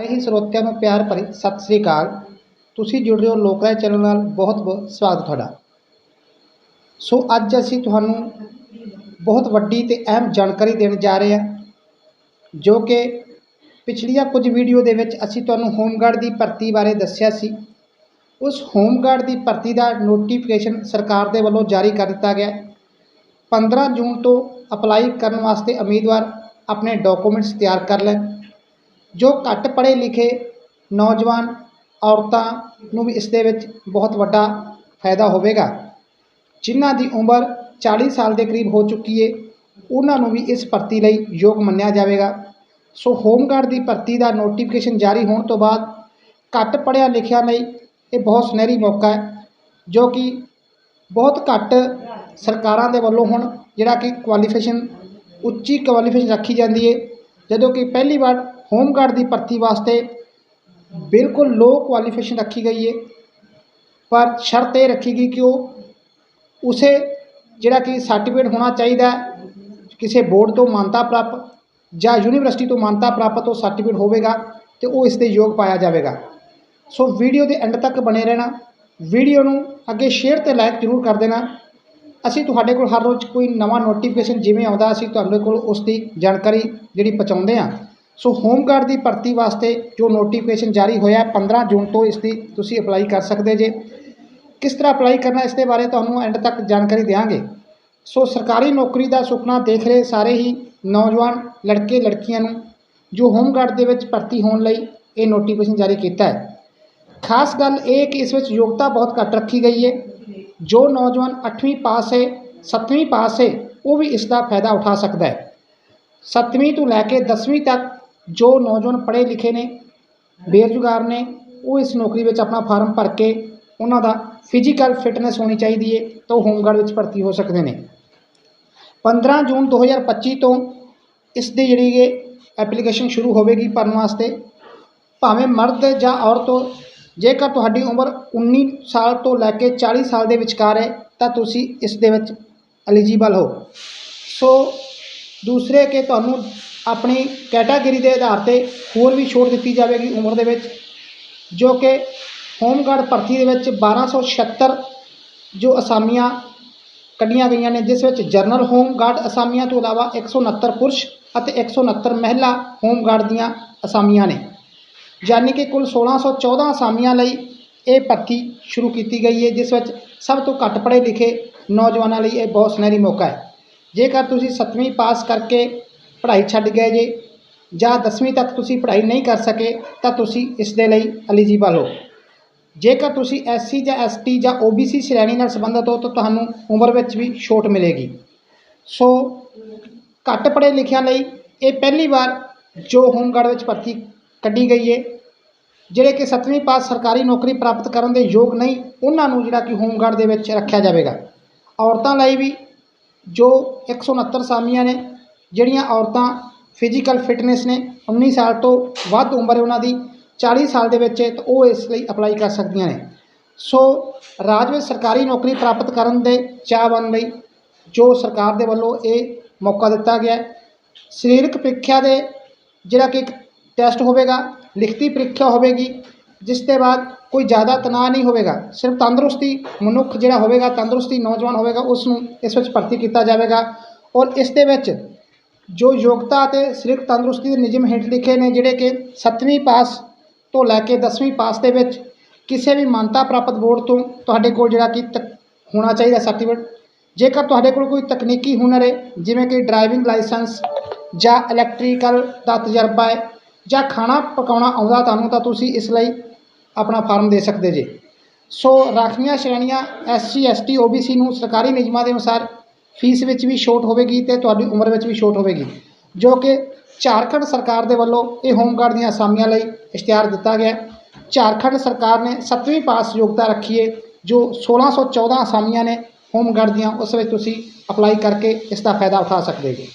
ਸਾਰੇ ਹੀ ਸਰੋਤਿਆਂ ਨੂੰ ਪਿਆਰ ਭਰੀ ਸਤਿ ਸ੍ਰੀ ਅਕਾਲ। ਤੁਸੀਂ ਜੁੜ ਰਹੇ ਹੋ ਲੋਕਰਾਏ ਚੈਨਲ ਨਾਲ ਬਹੁਤ ਬਹੁਤ ਸਵਾਗਤ ਤੁਹਾਡਾ। ਸੋ ਅੱਜ ਅਸੀਂ ਤੁਹਾਨੂੰ ਬਹੁਤ ਵੱਡੀ ਤੇ ਅਹਿਮ ਜਾਣਕਾਰੀ ਦੇਣ ਜਾ ਰਹੇ ਹਾਂ, ਜੋ ਕਿ ਪਿਛਲੀਆਂ ਕੁਝ ਵੀਡੀਓ ਦੇ ਵਿੱਚ ਅਸੀਂ ਤੁਹਾਨੂੰ ਹੋਮਗਾਰਡ ਦੀ ਭਰਤੀ ਬਾਰੇ ਦੱਸਿਆ ਸੀ। ਉਸ ਹੋਮਗਾਰਡ ਦੀ ਭਰਤੀ ਦਾ ਨੋਟੀਫਿਕੇਸ਼ਨ ਸਰਕਾਰ ਦੇ ਵੱਲੋਂ ਜਾਰੀ ਕਰ ਦਿੱਤਾ ਗਿਆ। ਹੈ। 15 ਜੂਨ ਤੋਂ ਅਪਲਾਈ ਕਰਨ ਵਾਸਤੇ ਉਮੀਦਵਾਰ ਆਪਣੇ ਡਾਕੂਮੈਂਟਸ ਤਿਆਰ ਕਰ ਲੈਣ। ਜੋ ਘੱਟ ਪੜ੍ਹੇ ਲਿਖੇ ਨੌਜਵਾਨ ਔਰਤਾਂ ਨੂੰ ਵੀ ਇਸ ਦੇ ਵਿੱਚ ਬਹੁਤ ਵੱਡਾ ਫਾਇਦਾ ਹੋਵੇਗਾ। ਜਿਨ੍ਹਾਂ ਦੀ ਉਮਰ 40 ਸਾਲ ਦੇ ਕਰੀਬ ਹੋ ਚੁੱਕੀ ਹੈ ਉਹਨਾਂ ਨੂੰ ਵੀ ਇਸ ਭਰਤੀ ਲਈ ਯੋਗ ਮੰਨਿਆ ਜਾਵੇਗਾ। ਸੋ ਹੋਮਗਾਰਡ ਦੀ ਭਰਤੀ ਦਾ ਨੋਟੀਫਿਕੇਸ਼ਨ ਜਾਰੀ ਹੋਣ ਤੋਂ ਬਾਅਦ ਘੱਟ ਪੜ੍ਹਿਆ ਲਿਖਿਆ ਲਈ ਇਹ ਬਹੁਤ ਸੁਨਹਿਰੀ ਮੌਕਾ ਹੈ, ਜੋ ਕਿ ਬਹੁਤ ਘੱਟ ਸਰਕਾਰਾਂ ਦੇ ਵੱਲੋਂ ਹੁਣ ਜਿਹੜਾ ਕਿ ਕੁਆਲੀਫਿਕੇਸ਼ਨ ਉੱਚੀ ਕੁਆਲੀਫਿਕੇਸ਼ਨ ਰੱਖੀ ਜਾਂਦੀ ਹੈ ਜਦੋਂ ਕਿ ਪਹਿਲੀ ਵਾਰ ਹੋਮਗਾਰਡ ਦੀ ਭਰਤੀ ਵਾਸਤੇ ਬਿਲਕੁਲ ਲੋ ਕੁਆਲੀਫਿਕੇਸ਼ਨ ਰੱਖੀ ਗਈ ਹੈ ਪਰ ਸ਼ਰਤ ਇਹ ਰੱਖੀ ਗਈ ਕਿ ਉਹ ਉਸੇ ਜਿਹੜਾ ਕਿ ਸਰਟੀਫਿਕੇਟ ਹੋਣਾ ਚਾਹੀਦਾ ਕਿਸੇ ਬੋਰਡ ਤੋਂ ਮਾਨਤਾ ਪ੍ਰਾਪਤ ਜਾਂ ਯੂਨੀਵਰਸਿਟੀ ਤੋਂ ਮਾਨਤਾ ਪ੍ਰਾਪਤ ਉਹ ਸਰਟੀਫਿਕੇਟ ਹੋਵੇਗਾ ਤੇ ਉਹ ਇਸ ਦੇ ਯੋਗ ਪਾਇਆ ਜਾਵੇਗਾ। ਸੋ ਵੀਡੀਓ ਦੇ ਐਂਡ ਤੱਕ ਬਣੇ ਰਹਿਣਾ ਵੀਡੀਓ ਨੂੰ ਅੱਗੇ ਸ਼ੇਅਰ ਤੇ ਲਾਈਕ ਜ਼ਰੂਰ ਕਰ ਦੇਣਾ। ਅਸੀਂ ਤੁਹਾਡੇ ਕੋਲ ਹਰ ਰੋਜ਼ ਕੋਈ ਨਵਾਂ ਨੋਟੀਫਿਕੇਸ਼ਨ ਜਿਵੇਂ ਆਉਂਦਾ, ਅਸੀਂ ਤੁਹਾਡੇ ਕੋਲ ਉਸ ਦੀ ਜਾਣਕਾਰੀ ਜਿਹੜੀ ਪਹੁੰਚਾਉਂਦੇ ਹਾਂ। ਸੋ ਹੋਮਗਾਰਡ ਦੀ ਭਰਤੀ ਵਾਸਤੇ ਜੋ ਨੋਟੀਫਿਕੇਸ਼ਨ ਜਾਰੀ ਹੋਇਆ ਹੈ, 15 ਜੂਨ ਤੋਂ ਇਸ ਦੀ ਤੁਸੀਂ ਅਪਲਾਈ ਕਰ ਸਕਦੇ ਜੇ। ਕਿਸ ਤਰ੍ਹਾਂ ਅਪਲਾਈ ਕਰਨਾ ਇਸ ਦੇ ਬਾਰੇ ਤੁਹਾਨੂੰ ਐਂਡ ਤੱਕ ਜਾਣਕਾਰੀ ਦੇਵਾਂਗੇ ਸੋ ਸਰਕਾਰੀ ਨੌਕਰੀ ਦਾ ਸੁਪਨਾ ਦੇਖ ਰਹੇ ਸਾਰੇ ਹੀ ਨੌਜਵਾਨ ਲੜਕੇ ਲੜਕੀਆਂ ਨੂੰ ਜੋ ਹੋਮਗਾਰਡ ਦੇ ਵਿੱਚ ਭਰਤੀ ਹੋਣ ਲਈ ਇਹ ਨੋਟੀਫਿਕੇਸ਼ਨ ਜਾਰੀ ਕੀਤਾ ਹੈ। ਖਾਸ ਗੱਲ ਇਹ ਕਿ ਇਸ ਵਿੱਚ ਯੋਗਤਾ ਬਹੁਤ ਘੱਟ ਰੱਖੀ ਗਈ ਹੈ। ਜੋ ਨੌਜਵਾਨ 8ਵੀਂ ਪਾਸ ਹੈ 7ਵੀਂ ਪਾਸ ਹੈ ਉਹ ਵੀ ਇਸ ਦਾ ਫਾਇਦਾ ਉਠਾ ਸਕਦਾ ਹੈ। 7ਵੀਂ ਤੋਂ ਲੈ ਕੇ 10ਵੀਂ ਤੱਕ ਜੋ ਨੌਜਵਾਨ ਪੜ੍ਹੇ ਲਿਖੇ ਨੇ, ਬੇਰੁਜ਼ਗਾਰ ਨੇ, ਉਹ ਇਸ ਨੌਕਰੀ ਵਿੱਚ ਆਪਣਾ ਫਾਰਮ ਭਰ ਕੇ ਉਹਨਾਂ ਦਾ ਫਿਜ਼ੀਕਲ ਫਿਟਨੈਸ ਹੋਣੀ ਚਾਹੀਦੀ ਹੈ ਤਾਂ ਉਹ ਹੋਮਗਾਰਡ ਵਿੱਚ ਭਰਤੀ ਹੋ ਸਕਦੇ ਨੇ। 15 ਜੂਨ 2025 ਤੋਂ ਇਸ ਦੀ ਜਿਹੜੀ ਇਹ ਐਪਲੀਕੇਸ਼ਨ ਸ਼ੁਰੂ ਹੋਵੇਗੀ ਭਰਨ ਵਾਸਤੇ, ਭਾਵੇਂ ਮਰਦ ਜਾਂ ਔਰਤ ਹੋ ਜੇਕਰ ਤੁਹਾਡੀ ਉਮਰ 19 ਸਾਲ ਤੋਂ ਲੈ ਕੇ 40 ਸਾਲ ਦੇ ਵਿਚਕਾਰ ਹੈ, ਤਾਂ ਤੁਸੀਂ ਇਸ ਦੇ ਵਿੱਚ ਐਲੀਜੀਬਲ ਹੋ। ਸੋ, ਦੂਸਰੇ ਕਿ ਤੁਹਾਨੂੰ ਆਪਣੀ ਕੈਟਾਗਰੀ ਦੇ ਆਧਾਰ ਤੇ ਹੋਰ ਵੀ ਛੋਟ ਦਿੱਤੀ ਜਾਵੇਗੀ ਉਮਰ ਦੇ ਵਿੱਚ, ਜੋ ਕਿ ਹੋਮਗਾਰਡ ਭਰਤੀ ਦੇ ਵਿੱਚ 1276 ਜੋ ਅਸਾਮੀਆਂ ਕੱਢੀਆਂ ਗਈਆਂ ਨੇ, ਜਿਸ ਵਿੱਚ ਜਰਨਲ ਹੋਮਗਾਰਡ ਅਸਾਮੀਆਂ ਤੋਂ ਇਲਾਵਾ 169 ਪੁਰਸ਼ ਅਤੇ 169 ਮਹਿਲਾ ਹੋਮਗਾਰਡ ਦੀਆਂ ਅਸਾਮੀਆਂ ਨੇ। ਯਾਨੀ ਕਿ ਕੁੱਲ 1614 ਅਸਾਮੀਆਂ ਲਈ ਇਹ ਭਰਤੀ ਸ਼ੁਰੂ ਕੀਤੀ ਗਈ ਹੈ, ਜਿਸ ਵਿੱਚ ਸਭ ਤੋਂ ਘੱਟ ਪੜ੍ਹੇ ਲਿਖੇ ਨੌਜਵਾਨਾਂ ਲਈ ਇਹ ਬਹੁਤ ਸੁਨਹਿਰੀ ਮੌਕਾ ਹੈ। ਜੇਕਰ ਤੁਸੀਂ 7ਵੀਂ ਪਾਸ ਕਰਕੇ ਪੜ੍ਹਾਈ ਛੱਡ ਗਏ ਜੇ, ਜਾਂ 10ਵੀਂ ਤੱਕ ਤੁਸੀਂ ਪੜ੍ਹਾਈ ਨਹੀਂ ਕਰ ਸਕੇ, ਤਾਂ ਤੁਸੀਂ ਇਸ ਦੇ ਲਈ ਐਲੀਜੀਬਲ ਹੋ। ਜੇਕਰ ਤੁਸੀਂ ਐਸਸੀ ਜਾਂ ਐਸਟੀ ਜਾਂ ਓਬੀਸੀ ਸ਼੍ਰੇਣੀ ਨਾਲ ਸੰਬੰਧਿਤ ਹੋ, ਤਾਂ ਤੁਹਾਨੂੰ ਉਮਰ ਵਿੱਚ ਵੀ ਛੋਟ ਮਿਲੇਗੀ। ਸੋ ਘੱਟ ਪੜ੍ਹੇ ਲਿਖਿਆਂ ਲਈ ਇਹ ਪਹਿਲੀ ਵਾਰ ਜੋ ਹੋਮਗਾਰਡ ਵਿੱਚ ਭਰਤੀ ਕੱਢੀ ਗਈ ਹੈ ਜਿਹੜੇ ਕਿ 7ਵੀਂ ਪਾਸ ਸਰਕਾਰੀ ਨੌਕਰੀ ਪ੍ਰਾਪਤ ਕਰਨ ਦੇ ਯੋਗ ਨਹੀਂ, ਉਹਨਾਂ ਨੂੰ ਜਿਹੜਾ ਕਿ ਹੋਮਗਾਰਡ ਦੇ ਵਿੱਚ ਰੱਖਿਆ ਜਾਵੇਗਾ। ਔਰਤਾਂ ਲਈ ਵੀ ਜੋ 169 ਸਾਮੀਆਂ ਨੇ ਜਿਹੜੀਆਂ ਔਰਤਾਂ ਫਿਜ਼ੀਕਲ ਫਿਟਨੈਸ ਨੇ 19 ਸਾਲ ਤੋਂ ਵੱਧ ਉਮਰ ਹੈ ਉਹਨਾਂ ਦੀ 40 ਸਾਲ ਦੇ ਵਿੱਚ ਤਾਂ ਉਹ ਇਸ ਲਈ ਅਪਲਾਈ ਕਰ ਸਕਦੀਆਂ ਨੇ। ਸੋ ਰਾਜ ਵਿੱਚ ਸਰਕਾਰੀ ਨੌਕਰੀ ਪ੍ਰਾਪਤ ਕਰਨ ਦੇ ਚਾਹਵਾਨ ਲਈ ਜੋ ਸਰਕਾਰ ਦੇ ਵੱਲੋਂ ਇਹ ਮੌਕਾ ਦਿੱਤਾ ਗਿਆ ਸਰੀਰਕ ਪ੍ਰੀਖਿਆ ਦੇ ਜਿਹੜਾ ਕਿ ਇੱਕ ਟੈਸਟ ਹੋਵੇਗਾ, ਲਿਖਤੀ ਪ੍ਰੀਖਿਆ ਹੋਵੇਗੀ, ਜਿਸ ਦੇ ਬਾਅਦ ਕੋਈ ਜ਼ਿਆਦਾ ਤਣਾਅ ਨਹੀਂ ਹੋਵੇਗਾ, ਸਿਰਫ ਤੰਦਰੁਸਤੀ ਮਨੁੱਖ ਜਿਹੜਾ ਹੋਵੇਗਾ, ਤੰਦਰੁਸਤੀ ਨੌਜਵਾਨ ਹੋਵੇਗਾ ਉਸ ਨੂੰ ਇਸ ਵਿੱਚ ਭਰਤੀ ਕੀਤਾ ਜਾਵੇਗਾ ਔਰ ਇਸ ਦੇ ਵਿੱਚ ਜੋ ਯੋਗਤਾ ਅਤੇ ਸਰੀਰਕ ਤੰਦਰੁਸਤੀ ਦੇ ਨਿਯਮ ਹੇਠ ਲਿਖੇ ਨੇ, ਜਿਹੜੇ ਕਿ 7ਵੀਂ ਪਾਸ ਤੋਂ ਲੈ ਕੇ 10ਵੀਂ ਪਾਸ ਦੇ ਵਿੱਚ ਕਿਸੇ ਵੀ ਮਾਨਤਾ ਪ੍ਰਾਪਤ ਬੋਰਡ ਤੋਂ ਤੁਹਾਡੇ ਕੋਲ ਜਿਹੜਾ ਕਿ ਤਕ ਹੋਣਾ ਚਾਹੀਦਾ ਸਰਟੀਫਿਕੇਟ ਜੇਕਰ ਤੁਹਾਡੇ ਕੋਲ ਕੋਈ ਤਕਨੀਕੀ ਹੁਨਰ ਹੈ, ਜਿਵੇਂ ਕਿ ਡਰਾਈਵਿੰਗ ਲਾਇਸੈਂਸ ਜਾਂ ਇਲੈਕਟ੍ਰੀਕਲ ਦਾ ਤਜਰਬਾ ਹੈ, ਜਾਂ ਖਾਣਾ ਪਕਾਉਣਾ ਆਉਂਦਾ ਤੁਹਾਨੂੰ, ਤਾਂ ਤੁਸੀਂ ਇਸ ਲਈ ਆਪਣਾ ਫਾਰਮ ਦੇ ਸਕਦੇ ਜੇ। ਸੋ ਰਾਖਵੀਆਂ, ਸ਼੍ਰੇਣੀਆਂ ਐਸਸੀ ਐਸਟੀ ਓਬੀਸੀ ਨੂੰ ਸਰਕਾਰੀ ਨਿਯਮਾਂ ਦੇ ਅਨੁਸਾਰ ਫੀਸ ਵਿੱਚ ਵੀ ਛੋਟ ਹੋਵੇਗੀ ਤੇ ਤੁਹਾਡੀ ਉਮਰ ਵਿੱਚ ਵੀ ਛੋਟ ਹੋਵੇਗੀ। ਜੋ ਕਿ ਝਾਰਖੰਡ ਸਰਕਾਰ ਦੇ ਵੱਲੋਂ ਇਹ ਹੋਮਗਾਰਡ ਦੀਆਂ ਅਸਾਮੀਆਂ ਲਈ ਇਸ਼ਤਿਹਾਰ ਦਿੱਤਾ ਗਿਆ ਝਾਰਖੰਡ ਸਰਕਾਰ ਨੇ 7ਵੀਂ ਪਾਸ ਯੋਗਤਾ ਰੱਖੀ ਹੈ, ਜੋ 1614 ਅਸਾਮੀਆਂ ਨੇ ਹੋਮਗਾਰਡ ਦੀਆਂ, ਉਸ ਵਿੱਚ ਤੁਸੀਂ ਅਪਲਾਈ ਕਰਕੇ ਇਸ ਦਾ ਫਾਇਦਾ ਉਠਾ ਸਕਦੇ ਜੀ